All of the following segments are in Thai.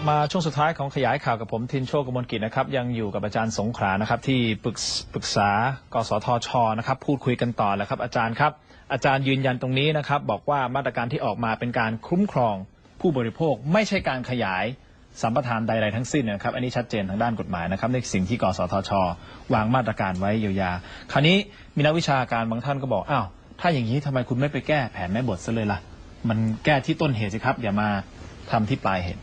ลับมาช่วงสุดท้ายของขยายข่าวกับผมทินโชคกมลกิจนะครับยังอยู่กับอาจารย์สงขลานะครับที่ปรึกษปรึกษากสทชนะครับพูดคุยกันต่อแล้วครับอาจารย์ครับ อาจารย์ยืนยันตรงนี้นะครับ บอกว่ามาตรการที่ออกมาเป็นการคุ้มครองผู้บริโภคไม่ใช่การขยายสัมปทานใดๆทั้งสิ้นนะครับ อันนี้ชัดเจนทางด้านกฎหมายนะครับในสิ่งที่กสทช วางมาตรการไว้เยียวยา คราวนี้มีนักวิชาการบางท่านก็บอกอ้าวถ้าอย่างนี้ทำไมคุณไม่ไปแก้แผนแม่บทซะเลยล่ะ มันแก้ที่ต้นเหตุสิครับ อย่ามาทำที่ปลายเหตุ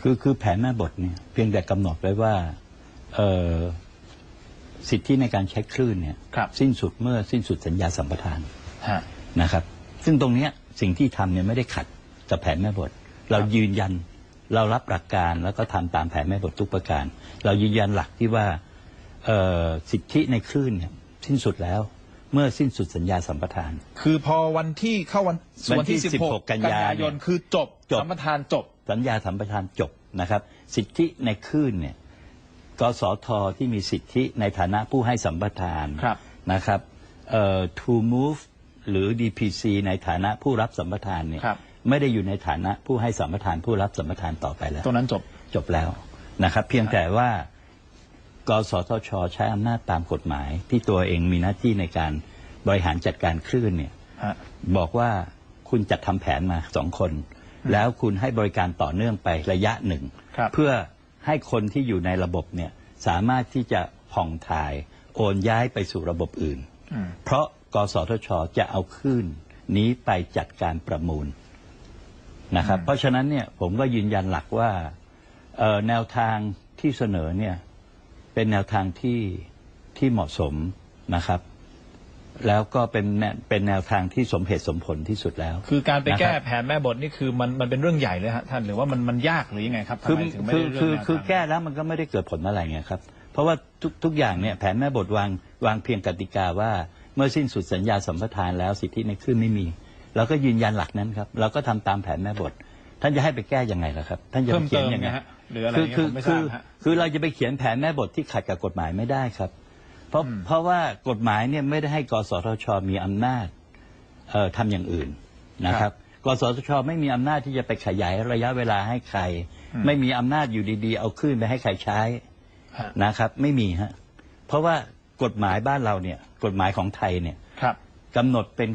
คือคือแผนแม่บทเนี่ยเพียงแต่กำหนดไว้ว่าเอ่อสิทธิในการใช้คลื่นเนี่ยครับสิ้นสุดเมื่อสิ้นสุดสัญญาสัมปทานฮะนะครับ ซึ่งตรงเนี้ยสิ่งที่ทำเนี่ยไม่ได้ขัดกับแผนแม่บท เราครับยืนยันเรารับหลักการแล้วก็ทำตามแผนแม่บททุกประการ เรายืนยันหลักที่ว่าเอ่อสิทธิในคลื่นเนี่ยสิ้นสุดแล้ว เมื่อสิ้นสุดสัญญาสัมปทาน คือพอวันที่เข้าวันวันที่16 16 กันยายนคือจบจบสัมปทานจบ สัญญาสัมปทานจบนะครับ สิทธิในคลื่นเนี่ยกสทที่มีสิทธิในฐานะผู้ให้สัมปทานครับนะครับเอ่อ to move หรือ DPC ในฐานะผู้รับสัมปทานเนี่ยครับไม่ได้อยู่ในฐานะผู้ให้สัมปทานผู้รับสัมปทานต่อไปแล้วตรงนั้นจบจบแล้วนะครับ เพียงแต่ว่า กสทช ใช้อำนาจตามกฎหมาย ที่ตัวเองมีหน้าที่ในการบริหารจัดการคลื่นเนี่ยฮะบอกว่าคุณจัดทำแผนมาสองคน แล้วคุณให้บริการต่อเนื่องไประยะหนึ่งครับเพื่อให้คนที่อยู่ในระบบเนี่ยสามารถที่จะผ่องถ่ายโอนย้ายไปสู่ระบบอื่นอืมเพราะกสทช จะเอาคลื่นนี้ไปจัดการประมูลนะครับ เพราะฉะนั้นเนี่ยผมก็ยืนยันหลักว่าเอ่อแนวทางที่เสนอเนี่ย เป็นแนวทางที่ที่เหมาะสมนะครับ แล้วก็เป็นแนเป็นแนวทางที่สมเหตุสมผลที่สุดแล้ว คือการไปแก้นะครับแผนแม่บทนี่คือมันมันเป็นเรื่องใหญ่เลยฮะท่านหรือว่ามันมันยากหรือยังไงครับทำคือไมถึงไม่คืได้อเลือกคือแนวคือทางแก้แล้วมันก็ไม่ได้เกิดผลอะไรไงครับ เพราะว่าทุกทุกอย่างเนี่ยแผนแม่บทวางวางเพียงกติกาว่าเมื่อสิ้นสุดสัญญาสัมปทานแล้วสิทธิในคลื่นไม่มีเราก็ยืนยันหลักนั้นครับเราก็ทำตามแผนแม่บท ท่านจะให้ไปแก้ยังไงล่ะครับ ท่านจะเพิ่ไปมเขีเติยนมยังไงนะฮะหรืออะไรคือเงี้ยคือผมไม่ทคืราอบฮะคือเราจะไปเขียนแผนแม่บทที่ขัดกับกฎหมายไม่ได้ครับ เพราะอืมเพราะว่ากฎหมายเนี่ยไม่ได้ให้กสทช มีอำนาจเอ่อทำอย่างอื่นนะครับกสทช ไม่มีอำนาจที่จะไปขยายระยะเวลาให้ใคร ไม่มีอำนาจอยู่ดีๆ เอาคลื่นไปให้ใครใช้ฮะนะครับ ไม่มีฮะเพราะว่ากฎหมายบ้านเราเนี่ย กฎหมายของไทยเนี่ยครับกำหนดเป็น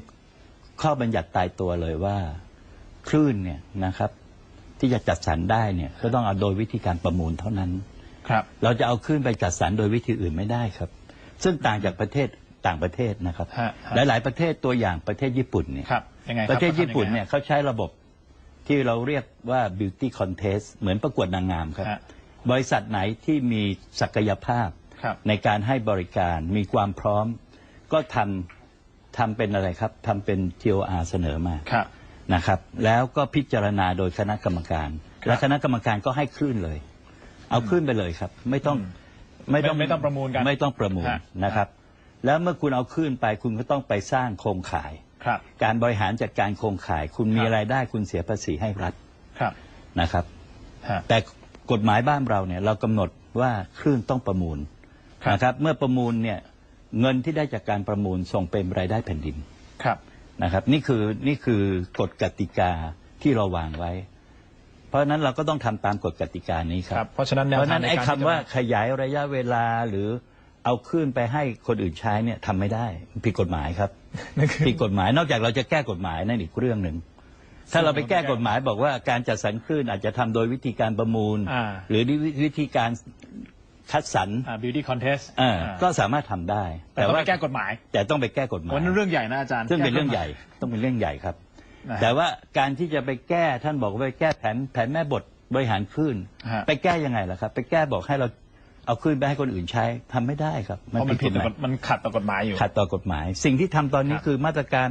ข้อบัญญัติตายตัวเลยว่า คลื่นเนี่ยนะครับ ที่จะจัดสรรได้เนี่ยก็ต้องเอาโดยวิธีการประมูลเท่านั้นครับ เราจะเอาคลื่นไปจัดสรรโดยวิธีอื่นไม่ได้ครับ ซึ่งต่างจากประเทศต่างประเทศนะครับ ฮะฮะ หลาย ๆ ประเทศตัวอย่างประเทศญี่ปุ่นเนี่ยครับยังไงคบประเทศขาทำญี่ปุ่นงไงเนี่ยเขาใช้ระบบที่เราเรียกว่า beauty contest เหมือนประกวดนางงามครับ ฮะบริษัทไหนที่มีศักยภาพ ครับ ในการให้บริการมีความพร้อม ก็ทำทำเป็นอะไรครับทำเป็น TOR เสนอมา ครับ นะครับ แล้วก็พิจารณาโดยคณะกรรมการ ครับ และคณะกรรมการก็ให้คลื่นเลย เอาคลื่นไปเลยครับ ไม่ต้องอืมไม่ต้องไม่ไม่ต้องประมูลกันไม่ต้องประมูลฮะ นะครับ แล้วเมื่อคุณเอาคลื่นไปคุณก็ต้องไปสร้างโครงข่าย ครับ การบริหารจัดการโครงข่าย คุณมีครับ รายได้คุณเสียภาษีให้รัฐครับนะครับ ฮะ แต่กฎหมายบ้านเราเนี่ยเรากำหนดว่าคลื่นต้องประมูลครับ นะครับ เมื่อประมูลเนี่ยเงินที่ได้จากการประมูลส่งเป็นรายได้แผ่นดิน ครับ นะครับ นี่คือนี่คือกฎกติกาที่เราวางไว้ เพราะฉะนั้นเราก็ต้องทำตามกฎกติกานี้คครัรับ บ เพราะฉะนั้นแนเพวราะฉะทานั้งนในไอ้การคำที่จะว่าขยายระยะเวลาหรือเอาคลื่นไปให้คนอื่นใช้เนี่ยทำไม่ได้ผิดกฎหมายครับ นั่นคือ ผิดกฎหมายนอกจากเราจะแก้กฎหมายนั่นอีกเรื่องหนึ่งถ้าเราไปแก้กฎหมายบอกว่าการจัดสรรคลื่นอาจจะทำโดยวิธีการประมูล อ่า หรือวิธีการ คัดสรรอ่า beauty contest เอออ่าก็สามารถทำได้ แต่ต้องไปแก้กฎหมาย แต่ต้องไปแก้กฎหมายวันนั้นเรื่องใหญ่นะอาจารย์ซึ่งเป็นเรื่องแก้กฎใหญ่ต้องเป็นเรื่องใหญ่ครับนะฮะแต่ว่าการที่จะไปแก้ท่านบอกว่าไปแก้แผนแผนแม่บทบริหารคลื่นฮะไปแก้ยังไงล่ะครับ ไปแก้บอกให้เราเอาคลื่นไปให้คนอื่นใช้ทำไม่ได้ครับเพราะมันผิดกฎหมายมันขัดต่อกฎหมายอยู่ขัดต่อกฎหมาย สิ่งที่ทำตอนนี้ครับคือมาตรการ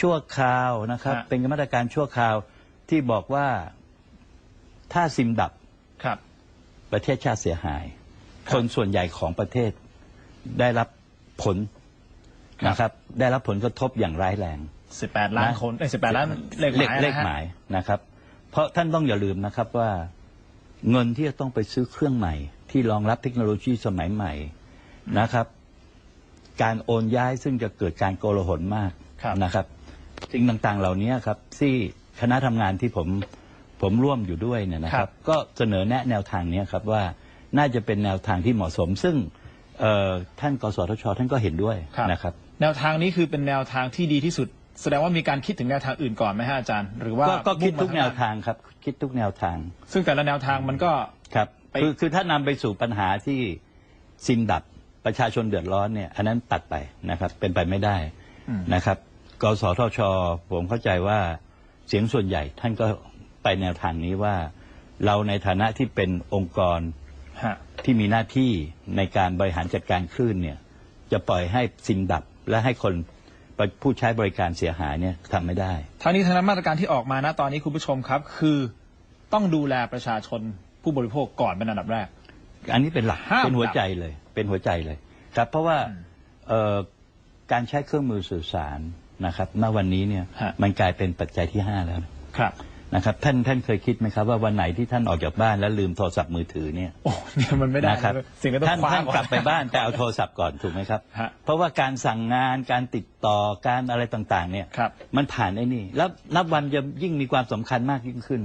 ชั่วคราวนะครับฮะเป็นมาตรการชั่วคราวที่บอกว่าถ้าซิมดับครับ ประเทศชาติเสียหาย ครับคนส่วนใหญ่ของประเทศได้รับผลครับนะครับ ได้รับผลกระทบอย่างร้ายแรงสิบแปดล้านคนเอ้สิบแปดล้านเลขหมายเลขนะฮะหมายนะครับ เพราะท่านต้องอย่าลืมนะครับว่าเงินที่จะต้องไปซื้อเครื่องใหม่ ที่รองรับเทคโนโลยีสมัยใหม่นะครับ การโอนย้ายซึ่งจะเกิดการโกลาหลมากครับนะครับสิ่งต่างๆเหล่านี้ครับ ที่คณะทำงานที่ผมผมร่วมอยู่ด้วยเนี่ยนะคครัรับบก็เสนอแนะแนวทางเนี้ยครับว่า น่าจะเป็นแนวทางที่เหมาะสม ซึ่งเอ่อท่านกสทช ท่านก็เห็นด้วยครับนะครับแนวทางนี้คือเป็นแนวทางที่ดีที่สุด แสดงว่ามีการคิดถึงแนวทางอื่นก่อนไหมฮะอาจารย์ หรือว่าก็ก็คิดมุ่งมาทุกแนวข้างหทางครับ คิดทุกแนวทาง ซึ่งแต่ละแนวทางมันก็ครับไปคือคือถ้านำไปสู่ปัญหาที่ซิมดับประชาชนเดือดร้อนเนี่ย อันนั้นตัดไปนะครับ เป็นไปไม่ได้อืมนะครับกสทช ผมเข้าใจว่าเสียงส่วนใหญ่ท่านก็ไปแนวทางนี้ว่า เราในฐานะที่เป็นองค์กรฮะ ที่มีหน้าที่ในการบริหารจัดการคลื่นเนี่ย จะปล่อยให้ซิมดับและให้คนผู้ใช้บริการเสียหายเนี่ยทำไม่ได้ทั้งนี้ทั้งนั้นมาตรการที่ออกมานะตอนนี้คุณผู้ชมครับ คือต้องดูแลประชาชนผู้บริโภคก่อนเป็นอันดับแรก อันนี้เป็นหลักห้ามเป็นหัวใจเลย เป็นหัวใจเลยครับ เพราะว่าอืมเอ่อการใช้เครื่องมือสื่อสารนะครับณวันนี้เนี่ยฮะมันกลายเป็นปัจจัยที่ห้าแล้วครับ นะครับท่านท่านเคยคิดไหมครับว่าวันไหนที่ท่านออกจากบ้านแล้วลืมโทรศัพท์มือถือเนี่ยโอ้เนี่ยมันไม่ได้นะครับสิ่งที่ต้องท่านคว้าท่านก่อนกลับไปบ้านแต่เอาโทรศัพท์ก่อนถูกไหมครับฮะเพราะว่าการสั่งงานการติดต่อการอะไรต่างๆ เนี่ยครับมันผ่านไอ้นี่ แล้วนับวันจะยิ่งมีความสำคัญมากยิ่งขึ้น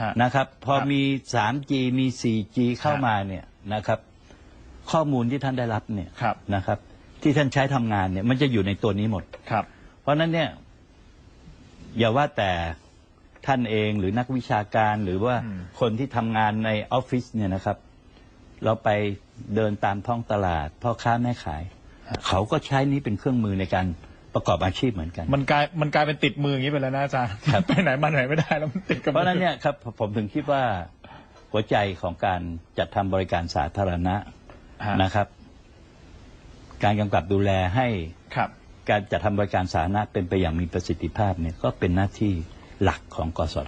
ฮะนะครับ พอครับมี 3G มี 4G เข้าฮะมาเนี่ยนะครับ ข้อมูลที่ท่านได้รับเนี่ยครับนะครับ ที่ท่านใช้ทำงานเนี่ย มันจะอยู่ในตัวนี้หมดครับ เพราะฉะนั้นเนี่ยอย่าว่าแต่ ท่านเองหรือนักวิชาการหรือว่าอืมคนที่ทำงานในออฟฟิศเนี่ยนะครับ เราไปเดินตามท้องตลาดพ่อค้าแม่ขาย เขาก็ใช้นี้เป็นเครื่องมือในการประกอบอาชีพเหมือนกัน มันกลายมันกลายเป็นติดมืออย่างนี้ไปแล้วนะอาจารย์ครับไปไหนมาไหนไม่ได้แล้วมันติดกับเพราะฉะนั้นเนี่ยครับผมถึงคิดว่าหัวใจของการจัดทำบริการสาธารณะฮะนะครับ การกำกับดูแลให้ครับ การจัดทำบริการสาธารณะเป็นไปอย่างมีประสิทธิภาพเนี่ยก็เป็นหน้าที่ หลักของกสท